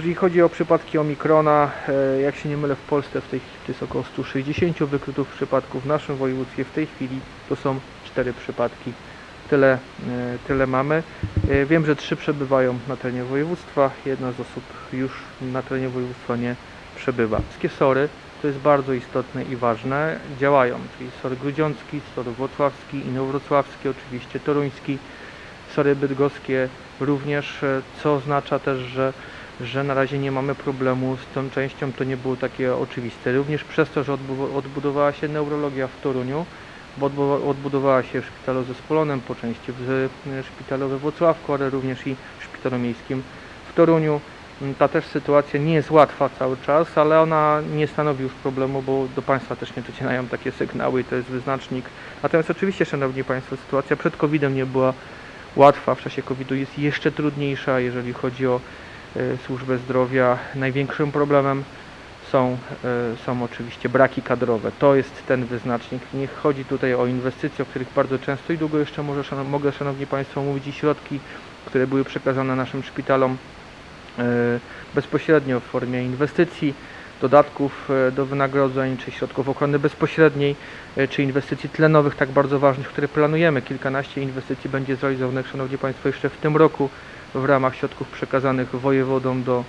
Jeżeli chodzi o przypadki Omikrona, e, jak się nie mylę w Polsce w tej chwili jest około 160 wykrytów przypadków, w naszym województwie w tej chwili to są 4 przypadki. Tyle, e, tyle mamy. E, Wiem, że 3 przebywają na terenie województwa, jedna z osób już na terenie województwa nie przebywa. Wszystkie SORy, to jest bardzo istotne i ważne, działają, czyli SOR Grudziącki, SOR Włocławski, Inowrocławski, oczywiście Toruński, SORy Bydgoskie również, co oznacza też, że że na razie nie mamy problemu z tą częścią, to nie było takie oczywiste. Również przez to, że odbu- odbudowała się neurologia w Toruniu, bo odbu- odbudowała się w szpitalu zespolonym, po części w e, szpitalu we Włocławku, ale również i w szpitalu miejskim w Toruniu. Mm, Ta też sytuacja nie jest łatwa cały czas, ale ona nie stanowi już problemu, bo do Państwa też nie docierają takie sygnały i to jest wyznacznik. Natomiast oczywiście, Szanowni Państwo, sytuacja przed COVID-em nie była łatwa, w czasie COVID-u jest jeszcze trudniejsza, jeżeli chodzi o służbę zdrowia. Największym problemem są, e, są oczywiście braki kadrowe. To jest ten wyznacznik. Nie chodzi tutaj o inwestycje, o których bardzo często i długo jeszcze może, mogę Szanowni Państwo mówić i środki, które były przekazane naszym szpitalom e, bezpośrednio w formie inwestycji, dodatków e, do wynagrodzeń, czy środków ochrony bezpośredniej, e, czy inwestycji tlenowych tak bardzo ważnych, które planujemy. Kilkanaście inwestycji będzie zrealizowanych, Szanowni Państwo, jeszcze w tym roku w ramach środków przekazanych wojewodom do,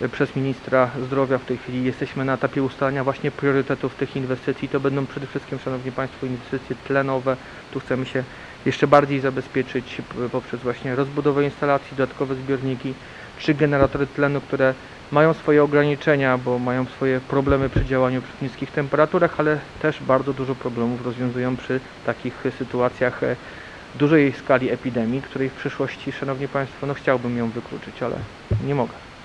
e, przez ministra zdrowia. W tej chwili jesteśmy na etapie ustalania właśnie priorytetów tych inwestycji. To będą przede wszystkim, Szanowni Państwo, inwestycje tlenowe. Tu chcemy się jeszcze bardziej zabezpieczyć poprzez właśnie rozbudowę instalacji, dodatkowe zbiorniki, czy generatory tlenu, które mają swoje ograniczenia, bo mają swoje problemy przy działaniu przy niskich temperaturach, ale też bardzo dużo problemów rozwiązują przy takich sytuacjach e, dużej skali epidemii, której w przyszłości, Szanowni Państwo, no chciałbym ją wykluczyć, ale nie mogę.